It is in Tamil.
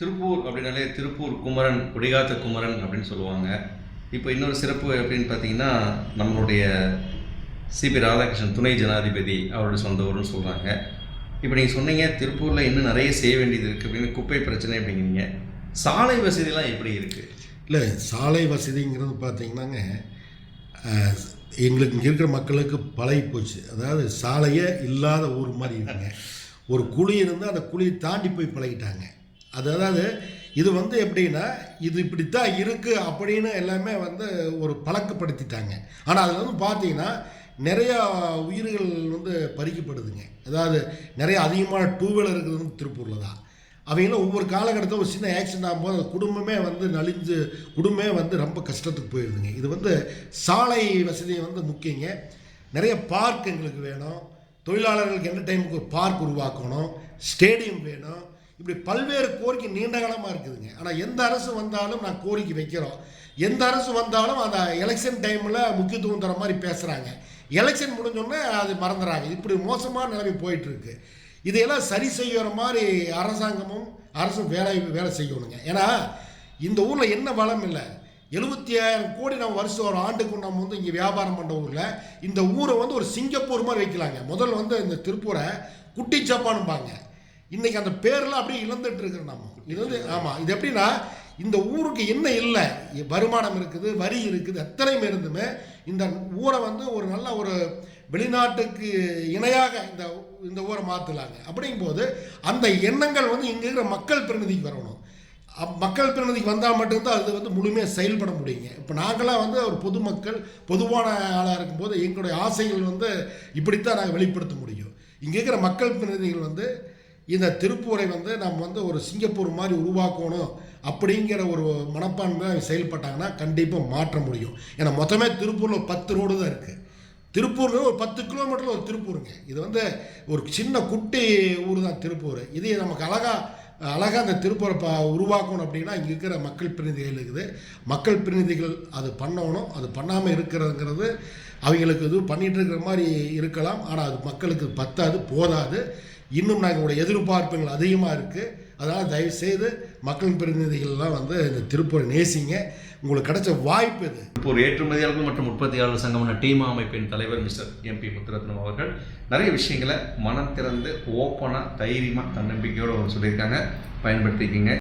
திருப்பூர் அப்படின்னாலே திருப்பூர் குமரன் குடிகாத்த குமரன் அப்படின்னு சொல்லுவாங்க. இப்போ இன்னொரு சிறப்பு அப்படின்னு பார்த்தீங்கன்னா நம்மளுடைய சிபி ராதாகிருஷ்ணன் துணை ஜனாதிபதி அவருடைய சொந்த ஊர்னு சொல்கிறாங்க இப்போ நீங்கள் சொன்னீங்க திருப்பூரில் இன்னும் நிறைய செய்ய வேண்டியது இருக்குது அப்படின்னு குப்பை பிரச்சனை அப்படிங்கிறீங்க. சாலை வசதிலாம் எப்படி இருக்குது இல்லை சாலை வசதிங்கிறது பார்த்தீங்கன்னாங்க எங்களுக்கு இங்கே இருக்கிற மக்களுக்கு பழகி போச்சு. அதாவது சாலையே இல்லாத ஊர் மாதிரி இருக்குங்க. ஒரு குழி இருந்தால் அந்த குழியை தாண்டி போய் பழகிட்டாங்க. அதாவது இது வந்து எப்படின்னா இது இப்படித்தான் இருக்குது அப்படின்னு எல்லாமே வந்து ஒரு பழக்கப்படுத்திட்டாங்க. ஆனால் அதில் வந்து பார்த்தீங்கன்னா நிறையா உயிர்கள் வந்து பறிக்கப்படுதுங்க. அதாவது நிறைய அதிகமான டூ வீலர் இருக்கிறது வந்து திருப்பூரில் தான். அவங்களும் ஒவ்வொரு காலகட்டத்தில் ஒரு சின்ன ஆக்சிடென்ட் ஆகும்போது அந்த குடும்பமே வந்து நலிஞ்சு குடும்பமே வந்து ரொம்ப கஷ்டத்துக்கு போயிடுதுங்க இது வந்து சாலை வசதி வந்து முக்கியங்க. நிறைய பார்க் எங்களுக்கு வேணும். தொழிலாளர்களுக்கு எந்த டைமுக்கு ஒரு பார்க் உருவாக்கணும். ஸ்டேடியம் வேணும். இப்படி பல்வேறு கோரிக்கை நீண்ட காலமாக இருக்குதுங்க. ஆனால் எந்த அரசு வந்தாலும் நான் கோரிக்கை வைக்கிறோம். எந்த அரசு வந்தாலும் அந்த எலெக்ஷன் டைமில் முக்கியத்துவம் தர மாதிரி பேசுகிறாங்க எலெக்ஷன் முடிஞ்சோடனே அது மறந்துடுறாங்க இப்படி மோசமான நிலைமை போயிட்டுருக்கு. இதையெல்லாம் சரி செய்கிற மாதிரி அரசாங்கமும் அரசும் வேலை வேலை செய்யணுங்க. ஏன்னா இந்த ஊரில் என்ன வளம் இல்லை. எழுபத்தி ஆயிரம் கோடி நம்ம வருஷம் ஒரு ஆண்டுக்கு நம்ம வந்து இங்கே வியாபாரம் பண்ணுற ஊரில் இந்த ஊரை வந்து ஒரு சிங்கப்பூர் மாதிரி வைக்கலாங்க. முதல்ல வந்து இந்த திருப்பூரை குட்டி ஜப்பானும்பாங்க இன்னைக்கு அந்த பேர்லாம் அப்படியே இழந்துட்டு இருக்கிறோம் நம்ம. இழந்து ஆமாம் இது எப்படின்னா இந்த ஊருக்கு என்ன இல்லை? வருமானம் இருக்குது வரி இருக்குது எத்தனையும் இருந்துமே இந்த ஊரை வந்து ஒரு நல்ல ஒரு வெளிநாட்டுக்கு இணையாக இந்த இந்த ஊரை மாற்றலாங்க அப்படிங்கும்போது அந்த எண்ணங்கள் வந்து இங்கே இருக்கிற மக்கள் பிரதிநிதிக்கு வரணும். அப் மக்கள் பிரதிநிதிக்கு வந்தால் மட்டும்தான் அது வந்து முழுமையாக செயல்பட முடியுங்க. இப்போ நாங்களாம் வந்து ஒரு பொதுமக்கள் பொதுவான ஆளாக இருக்கும்போது எங்களுடைய ஆசைகள் வந்து இப்படித்தான் நாங்கள் வெளிப்படுத்த முடியும். இங்கே இருக்கிற மக்கள் பிரதிநிதிகள் வந்து இந்த திருப்பூரை வந்து நம்ம வந்து ஒரு சிங்கப்பூர் மாதிரி உருவாக்கணும் அப்படிங்கிற ஒரு மனப்பான்மை செயல்பட்டாங்கன்னா கண்டிப்பாக மாற்ற முடியும். ஏன்னா மொத்தமே திருப்பூரில் பத்து ரோடு தான் இருக்குது திருப்பூரில் ஒரு பத்து கிலோமீட்டரில் ஒரு திருப்பூருங்க. இது வந்து ஒரு சின்ன குட்டி ஊர் தான் திருப்பூர். இதே நமக்கு அழகா அழகாக அந்த திருப்பூரை ப உருவாக்கணும் அப்படின்னா இங்கே இருக்கிற மக்கள் பிரதிநிதிகள் இருக்குது. மக்கள் பிரதிநிதிகள் அது பண்ணணும். அது பண்ணாமல் இருக்கிறதுங்கிறது அவங்களுக்கு இது பண்ணிகிட்டு இருக்கிற மாதிரி இருக்கலாம். ஆனால் அது மக்களுக்கு பத்தாது போதாது. இன்னும் நாங்களோட எதிர்பார்ப்புகள் அதிகமாக இருக்குது அதனால் தயவுசெய்து மக்கள் பிரதிநிதிகள்லாம் வந்து இந்த திருப்பூரை நேசிங்க. உங்களுக்கு கிடைச்ச வாய்ப்பு இது. திருப்பூர் ஏற்றுமதியாளர்கள் மற்றும் உற்பத்தியாளர் சங்கமான டீமா அமைப்பின் தலைவர் மிஸ்டர் எம்பி முத்துரத்னம் அவர்கள் நிறைய விஷயங்களை மனம் திறந்து ஓப்பனாக தைரியமாக தன்னம்பிக்கையோடு அவர் சொல்லியிருக்காங்க. பயன்படுத்திக்கிங்க.